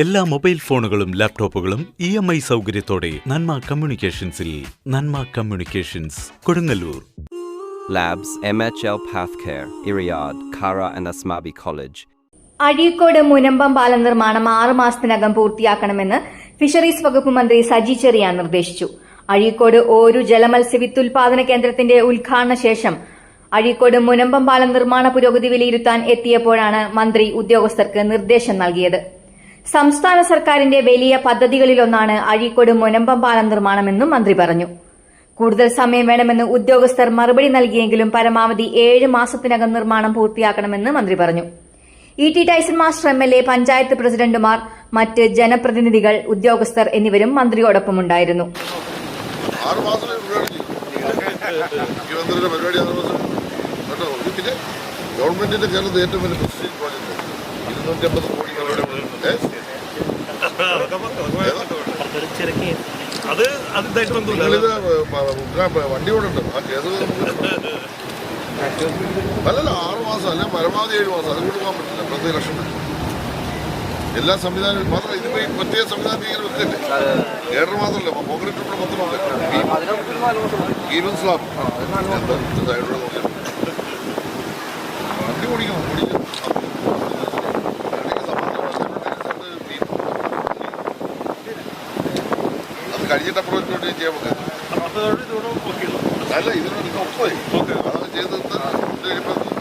എല്ലാ മൊബൈൽ ഫോണുകളും ലാപ്ടോപ്പുകളും ഇ എം ഐ സൗകര്യത്തോടെ Nanma കമ്മ്യൂണിക്കേഷൻസിൽ Nanma communications Kodungallur. Labs M H Asmabi college Azhikode Munambam പാലം നിർമ്മാണം ആറ് മാസത്തിനകം പൂർത്തിയാക്കണമെന്ന് ഫിഷറീസ് വകുപ്പ് മന്ത്രി സജി ചെറിയാൻ നിർദ്ദേശിച്ചു. അഴീക്കോട് ഓരു ജലമത്സ്യ വിത്തുൽപാദന കേന്ദ്രത്തിന്റെ ഉദ്ഘാടന ശേഷം അഴീക്കോട് മുനമ്പം പാലം നിർമ്മാണ പുരോഗതി വിലയിരുത്താൻ എത്തിയപ്പോഴാണ് മന്ത്രി ഉദ്യോഗസ്ഥർക്ക് നിർദ്ദേശം നൽകിയത്. സംസ്ഥാന സർക്കാരിന്റെ വലിയ പദ്ധതികളിലൊന്നാണ് അഴീക്കോട് മുനമ്പം പാലം നിർമ്മാണമെന്നും മന്ത്രി പറഞ്ഞു. കൂടുതൽ സമയം വേണമെന്ന് ഉദ്യോഗസ്ഥർ മറുപടി നൽകിയെങ്കിലും പരമാവധി ഏഴ് മാസത്തിനകം നിർമ്മാണം പൂർത്തിയാക്കണമെന്ന് മന്ത്രി പറഞ്ഞു. E T Tyson master M L A panchayat പ്രസിഡന്റുമാർ മറ്റ് ജനപ്രതിനിധികൾ ഉദ്യോഗസ്ഥർ എന്നിവരും മന്ത്രിയോടൊപ്പമുണ്ടായിരുന്നു. ഗവൺമെന്റിന്റെ കേരളത്തിൽ ഏറ്റവും വലിയ ഇരുന്നൂറ്റി അമ്പത് കോടി അത് അത് ഇതായിട്ട് ബന്ധമില്ല നിങ്ങളിത് ഉദ്ഘാ- വണ്ടി ഓടുണ്ട് ആ കേസ് നമുക്ക് അല്ലല്ല ആറ് മാസം അല്ലെ പരമാവധി ഏഴ് മാസം. അത് കൊടുക്കാൻ പറ്റില്ല. പത്ത് ലക്ഷം എല്ലാ സംവിധാനവും മാത്രം ഇതിപ്പോ ഈ പ്രത്യേക സംവിധാനം ഇങ്ങനെ വെക്കല്ലേ? ഏഴര മാസമല്ല കോൺക്രീറ്റ് മാത്രമാണ് പത്തുണ്ട് ഈവൻ സ്ലാബ്. സൈഡിലൂടെ നോക്കിയാൽ കഴിഞ്ഞിട്ട് അപ്രോച്ച് ചെയ്യാൻ പറ്റും അല്ല ഇതിനോട് ഒപ്പമായി അതാണ് ചെയ്തത്